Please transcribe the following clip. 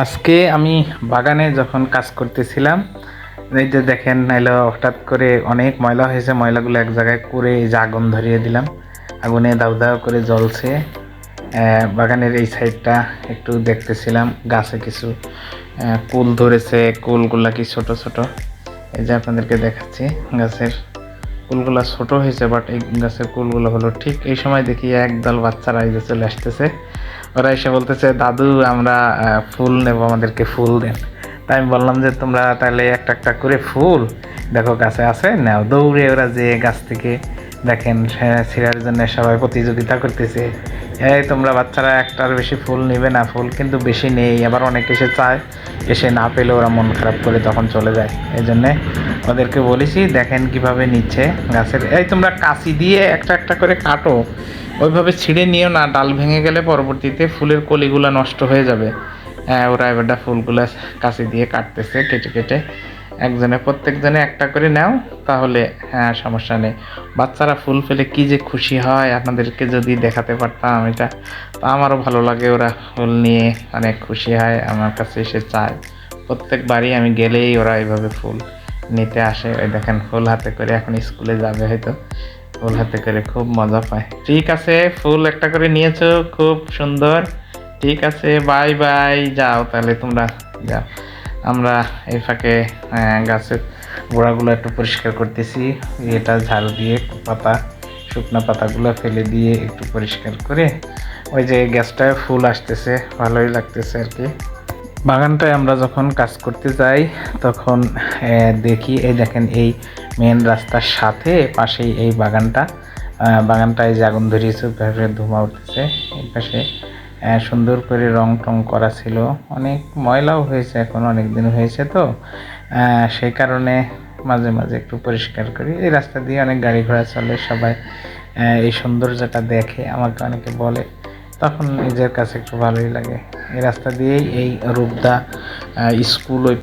আজকে আমি বাগানে যখন কাজ করতেছিলাম, এই যে দেখেন, নাইলো হঠাৎ করে অনেক ময়লা হয়েছে, ময়লাগুলো এক জায়গায় করে এই যে আগুন ধরিয়ে দিলাম। আগুনে দাউ দাউ করে জ্বলছে। বাগানের এই সাইডটা একটু দেখতেছিলাম, গাছে কিছু কুল ধরেছে, কুলগুলা কি ছোট ছোট? এই যে আপনাদেরকে দেখাচ্ছি, গাছের কুলগুলা ছোট হয়েছে বাট এই গাছের কুলগুলো হলো ঠিক এই সময় দেখি একদল বাচ্চারা এই চলে আসতেছে। ওরা এসে বলতেছে, দাদু, আমরা ফুল নেব, আমাদেরকে ফুল দেন। তাই আমি বললাম যে, তোমরা তাহলে একটা একটা করে ফুল দেখো, গাছে আছে? নাও। দৌড়ে ওরা যে গাছ থেকে দেখেন ছিঁড়ার জন্য সবাই প্রতিযোগিতা করতেছে। এই, তোমরা বাচ্চারা একটার বেশি ফুল নেবে না, ফুল কিন্তু বেশি নেই। আবার অনেক এসে চায়, এসে না পেলে ওরা মন খারাপ করে তখন চলে যায়। এই জন্যে ওদেরকে বলেছি, দেখেন কীভাবে নিচ্ছে গাছের। এই, তোমরা কাঁচি দিয়ে একটা একটা করে কাটো। ওইভাবে ছিঁড়ে নিও না, ডাল ভেঙে গেলে পরবর্তীতে ফুলের কলিগুলো নষ্ট হয়ে যাবে। হ্যাঁ ওরা এবারটা ফুলগুলো কাছে দিয়ে কাটতেছে কেটে কেটে। একজনে, প্রত্যেকজনে একটা করে নাও, তাহলে হ্যাঁ সমস্যা নেই। বাচ্চারা ফুল পেলে কি যে খুশি হয়, আপনাদেরকে যদি দেখাতে পারতাম এটা। তো আমারও ভালো লাগে, ওরা ফুল নিয়ে অনেক খুশি হয়, আমার কাছে এসে চায়। প্রত্যেকবারই আমি গেলেই ওরা এইভাবে ফুল নিতে আসে। ওই দেখেন, ফুল হাতে করে এখন স্কুলে যাবে হয়তো। ফুল হাতে করে খুব মজা পায়। ঠিক আছে, ফুল একটা করে নিয়েছো, খুব সুন্দর। ঠিক আছে, বাই বাই, যাও তাহলে তোমরা, যাও। আমরা এই ফাঁকে গাছের গোড়াগুলো একটু পরিষ্কার করতেছি। এটা ঝাড়ু দিয়ে পাতা, শুকনো পাতাগুলো ফেলে দিয়ে একটু পরিষ্কার করে, ওই যে গ্যাসটায় ফুল আসতেছে, ভালোই লাগতেছে আর কি। বাগানটায় আমরা যখন কাজ করতে যাই, তখন দেখি, এই দেখেন, এই মেন রাস্তার সাথে পাশেই এই বাগানটা। বাগানটায় যে আগুন ধরিয়েছে ভেবে ধোঁয়া উঠতেছে এই পাশে সুন্দর করে রং টং করা ছিল। অনেক ময়লাও হয়েছে, এখন অনেক দিন হয়েছে তো। সেই কারণে মাঝে মাঝে একটু পরিষ্কার করি। এই রাস্তা দিয়ে অনেক গাড়ি ঘোড়া চলে, সবাই এই সৌন্দর্যটা দেখে, আমাকে অনেকে বলে। তখন নিজের কাছে একটু ভালোই লাগে। এই রাস্তা দিয়েই এই রূপদা স্কুল ওই